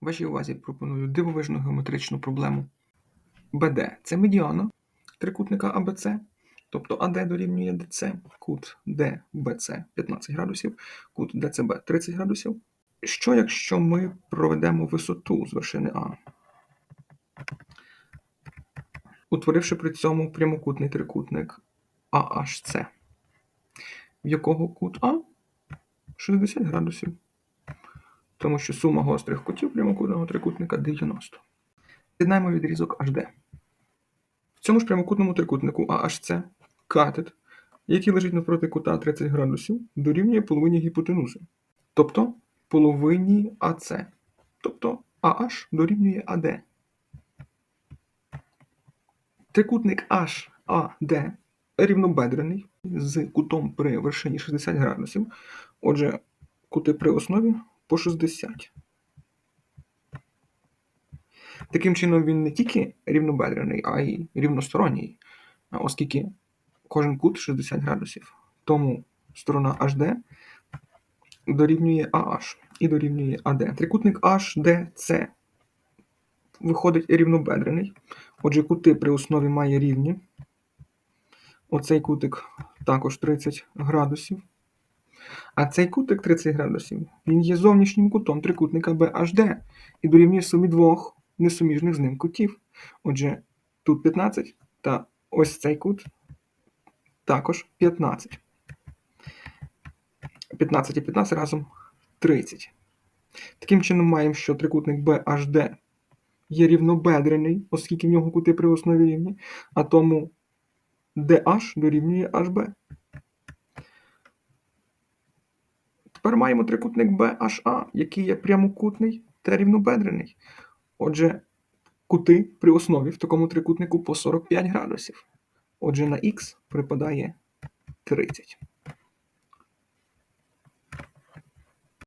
Вашій увазі пропоную дивовижну геометричну проблему. БД це медіана трикутника АБЦ, тобто АД дорівнює ДЦ, кут ДБЦ 15 градусів, кут ДЦБ 30 градусів. Що якщо ми проведемо висоту з вершини А, утворивши при цьому прямокутний трикутник AHC, в якого кут А 60 градусів, тому що сума гострих кутів прямокутного трикутника 90. З'єднаємо відрізок HD. В цьому ж прямокутному трикутнику AHC катет, який лежить навпроти кута 30 градусів, дорівнює половині гіпотенузи, тобто половині АС, тобто AH дорівнює AD. Трикутник HAD рівнобедрений з кутом при вершині 60 градусів. Отже, кути при основі по 60. Таким чином, він не тільки рівнобедрений, а й рівносторонній, оскільки кожен кут 60 градусів. Тому сторона HD дорівнює AH і дорівнює AD. Трикутник HDC виходить рівнобедрений. Отже, кути при основі має рівні. Оцей кутик також 30 градусів. А цей кутик 30 градусів, він є зовнішнім кутом трикутника BHD і дорівнює сумі двох несуміжних з ним кутів. Отже, тут 15 та ось цей кут також 15. 15 і 15 разом 30. Таким чином маємо, що трикутник BHD є рівнобедрений, оскільки в нього кути при основі рівні, а тому DH дорівнює HB. Тепер маємо трикутник BHA, який є прямокутний та рівнобедрений. Отже, кути при основі в такому трикутнику по 45 градусів. Отже, на х припадає 30.